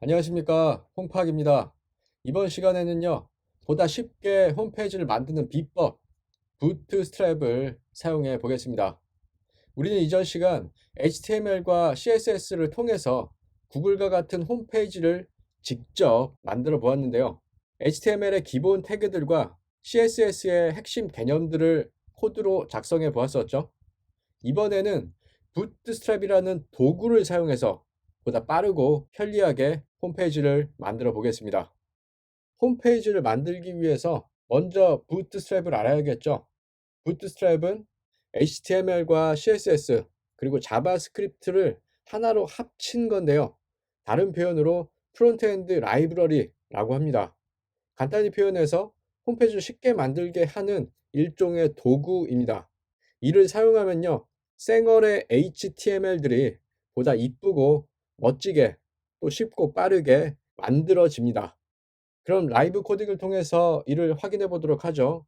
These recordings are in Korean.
안녕하십니까 홍파학입니다. 이번 시간에는요 보다 쉽게 홈페이지를 만드는 비법 부트스트랩을 사용해 보겠습니다. 우리는 이전 시간 HTML과 CSS를 통해서 구글과 같은 홈페이지를 직접 만들어 보았는데요. HTML의 기본 태그들과 CSS의 핵심 개념들을 코드로 작성해 보았었죠. 이번에는 부트스트랩이라는 도구를 사용해서 보다 빠르고 편리하게 홈페이지를 만들어 보겠습니다. 홈페이지를 만들기 위해서 먼저 부트스트랩을 알아야겠죠. 부트스트랩은 HTML과 CSS 그리고 자바스크립트를 하나로 합친 건데요. 다른 표현으로 프론트엔드 라이브러리라고 합니다. 간단히 표현해서 홈페이지를 쉽게 만들게 하는 일종의 도구입니다. 이를 사용하면요. 생얼의 HTML들이 보다 이쁘고 멋지게 또 쉽고 빠르게 만들어집니다. 그럼 라이브 코딩을 통해서 이를 확인해 보도록 하죠.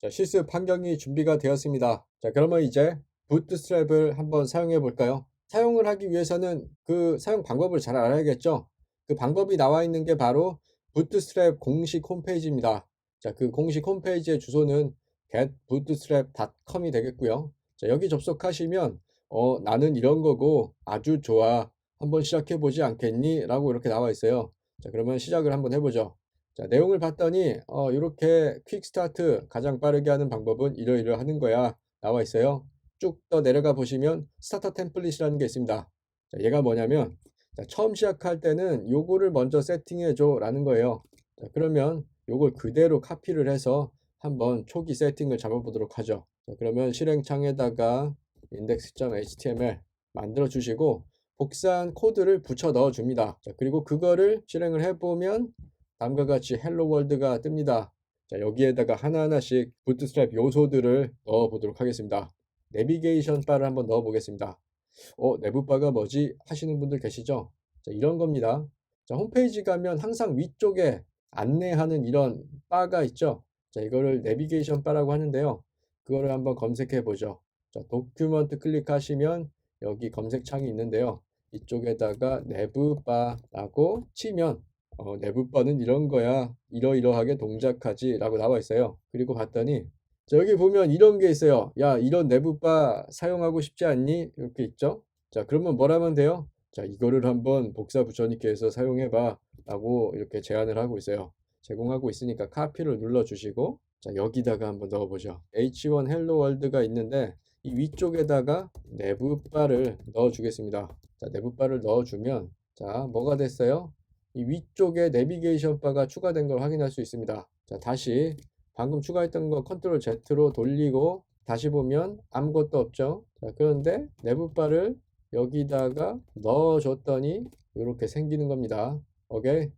자, 실습 환경이 준비가 되었습니다. 자, 그러면 이제 부트스트랩을 한번 사용해 볼까요? 사용을 하기 위해서는 그 사용 방법을 잘 알아야겠죠? 그 방법이 나와 있는 게 바로 부트스트랩 공식 홈페이지입니다. 자, 그 공식 홈페이지의 주소는 getbootstrap.com이 되겠고요. 자, 여기 접속하시면 어, 나는 이런 거고 아주 좋아. 한번 시작해 보지 않겠니? 라고 이렇게 나와 있어요. 자, 그러면 시작을 한번 해보죠. 자, 내용을 봤더니 어, 이렇게 퀵 스타트 가장 빠르게 하는 방법은 이러이러 하는 거야. 나와 있어요. 쭉 더 내려가 보시면 스타터 템플릿이라는 게 있습니다. 자, 얘가 뭐냐면 자, 처음 시작할 때는 요거를 먼저 세팅해 줘 라는 거예요. 자, 그러면 요걸 그대로 카피를 해서 한번 초기 세팅을 잡아보도록 하죠. 자, 그러면 실행창에다가 index.html 만들어 주시고 복사한 코드를 붙여 넣어 줍니다. 자, 그리고 그거를 실행을 해보면 다음과 같이 헬로 월드가 뜹니다. 자, 여기에다가 하나하나씩 부트스트랩 요소들을 넣어 보도록 하겠습니다. 내비게이션 바를 한번 넣어 보겠습니다. 어, 내부 바가 뭐지? 하시는 분들 계시죠? 자, 이런 겁니다. 자, 홈페이지 가면 항상 위쪽에 안내하는 이런 바가 있죠? 자, 이거를 내비게이션 바라고 하는데요. 그거를 한번 검색해 보죠. 자, 도큐먼트 클릭하시면 여기 검색창이 있는데요. 이쪽에다가 내부바라고 치면 어, 내부바는 이런 거야. 이러이러하게 동작하지 라고 나와 있어요. 그리고 봤더니 여기 보면 이런 게 있어요. 야, 이런 내부바 사용하고 싶지 않니? 이렇게 있죠. 자, 그러면 뭐라면 돼요? 자, 이거를 한번 복사 붙여넣기해서 사용해봐 라고 이렇게 제안을 하고 있어요. 제공하고 있으니까 카피를 눌러 주시고 자, 여기다가 한번 넣어보죠. H1 헬로 월드가 있는데 이 위쪽에다가 내부 바를 넣어 주겠습니다. 자, 내부 바를 넣어 주면 자, 뭐가 됐어요? 이 위쪽에 내비게이션 바가 추가된 걸 확인할 수 있습니다. 자, 다시 방금 추가했던 거 컨트롤 Z로 돌리고 다시 보면 아무것도 없죠. 자, 그런데 내부 바를 여기다가 넣어 줬더니 이렇게 생기는 겁니다. 오케이.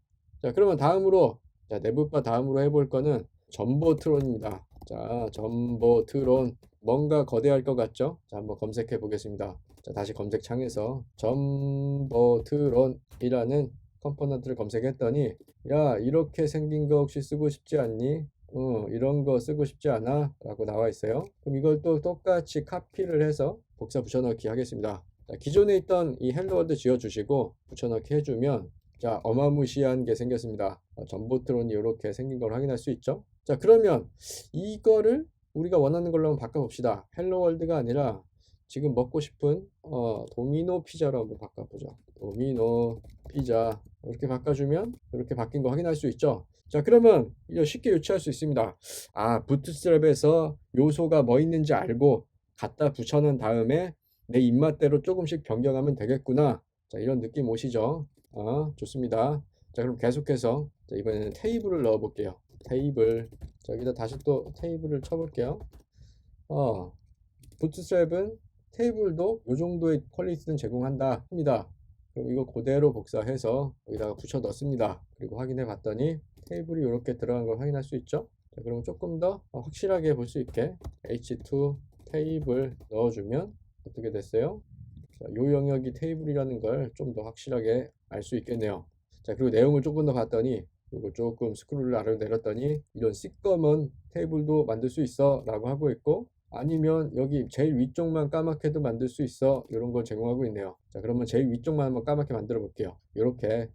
자, 그러면 다음으로 자, 내부 바 다음으로 해볼 거는 전보 트론입니다. 자, 전보 트론 뭔가 거대할 것 같죠? 자, 한번 검색해 보겠습니다. 자, 다시 검색창에서 전보트론이라는 컴포넌트를 검색했더니 야, 이렇게 생긴 거 혹시 쓰고 싶지 않니? 어, 이런 거 쓰고 싶지 않아? 라고 나와 있어요. 그럼 이걸 또 똑같이 카피를 해서 복사 붙여넣기 하겠습니다. 자, 기존에 있던 이 헬로월드 지워주시고 붙여넣기 해주면 자, 어마무시한 게 생겼습니다. 어, 전보트론이 이렇게 생긴 걸 확인할 수 있죠. 자, 그러면 이거를 우리가 원하는 걸로 한번 바꿔봅시다. 헬로 월드가 아니라 지금 먹고 싶은 어, 도미노 피자로 한번 바꿔보죠. 도미노 피자 이렇게 바꿔주면 이렇게 바뀐 거 확인할 수 있죠. 자 그러면 이거 쉽게 유추할 수 있습니다. 아 부트스트랩에서 요소가 뭐 있는지 알고 갖다 붙여놓은 다음에 내 입맛대로 조금씩 변경하면 되겠구나. 자 이런 느낌 오시죠? 아 좋습니다. 자 그럼 계속해서 자, 이번에는 테이블을 넣어 볼게요. 테이블 자, 여기다 다시 또 테이블을 쳐볼게요. 어, 부트스트랩은 테이블도 이 정도의 퀄리티는 제공한다 합니다. 그럼 이거 그대로 복사해서 여기다가 붙여 넣습니다. 그리고 확인해 봤더니 테이블이 이렇게 들어간 걸 확인할 수 있죠. 자, 그럼 조금 더 확실하게 볼 수 있게 h2 테이블 넣어주면 어떻게 됐어요? 자, 요 영역이 테이블이라는 걸 좀 더 확실하게 알 수 있겠네요. 자, 그리고 내용을 조금 더 봤더니 이거 조금 스크롤을 아래로 내렸더니 이런 시꺼먼 테이블도 만들 수 있어 라고 하고 있고 아니면 여기 제일 위쪽만 까맣게도 만들 수 있어 이런 걸 제공하고 있네요. 자 그러면 제일 위쪽만 한번 까맣게 만들어 볼게요. 이렇게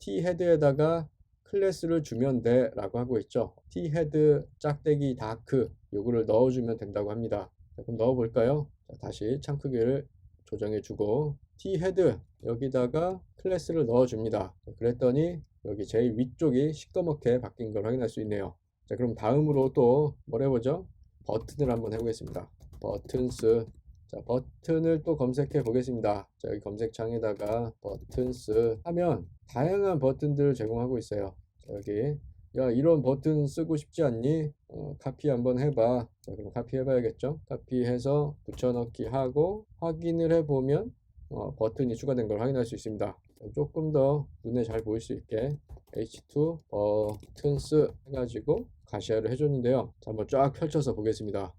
t 헤드에다가 클래스를 주면 돼 라고 하고 있죠. T 헤드 짝대기 다크 요거를 넣어주면 된다고 합니다. 자, 그럼 넣어 볼까요? 자, 다시 창 크기를 조정해 주고 t 헤드 여기다가 클래스를 넣어 줍니다. 자, 그랬더니 여기 제일 위쪽이 시꺼멓게 바뀐 걸 확인할 수 있네요. 자 그럼 다음으로 또 뭘 해보죠? 버튼을 한번 해보겠습니다. 버튼스. 자 버튼을 또 검색해 보겠습니다. 자 여기 검색창에다가 버튼스 하면 다양한 버튼들을 제공하고 있어요. 자, 여기. 야 이런 버튼 쓰고 싶지 않니? 어, 카피 한번 해봐. 자 그럼 카피 해봐야겠죠? 카피해서 붙여넣기 하고 확인을 해보면 어, 버튼이 추가된 걸 확인할 수 있습니다. 자, 조금 더 눈에 잘 보일 수 있게 H2 버튼스 해가지고 가시화를 해줬는데요 자 한번 쫙 펼쳐서 보겠습니다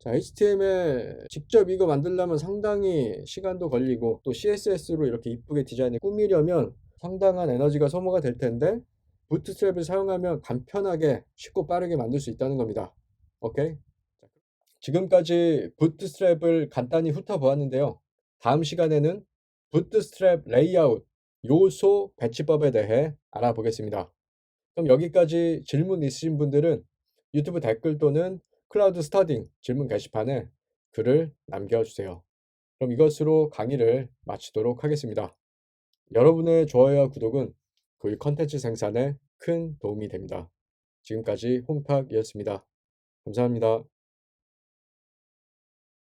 자, HTML 직접 이거 만들려면 상당히 시간도 걸리고 또 CSS로 이렇게 이쁘게 디자인을 꾸미려면 상당한 에너지가 소모가 될 텐데 부트스트랩을 사용하면 간편하게 쉽고 빠르게 만들 수 있다는 겁니다. 오케이? 지금까지 부트스트랩을 간단히 훑어보았는데요. 다음 시간에는 부트스트랩 레이아웃 요소 배치법에 대해 알아보겠습니다. 그럼 여기까지 질문 있으신 분들은 유튜브 댓글 또는 클라우드 스터딩 질문 게시판에 글을 남겨주세요. 그럼 이것으로 강의를 마치도록 하겠습니다. 여러분의 좋아요와 구독은 그 컨텐츠 생산에 큰 도움이 됩니다. 지금까지 홍팍이었습니다. 감사합니다.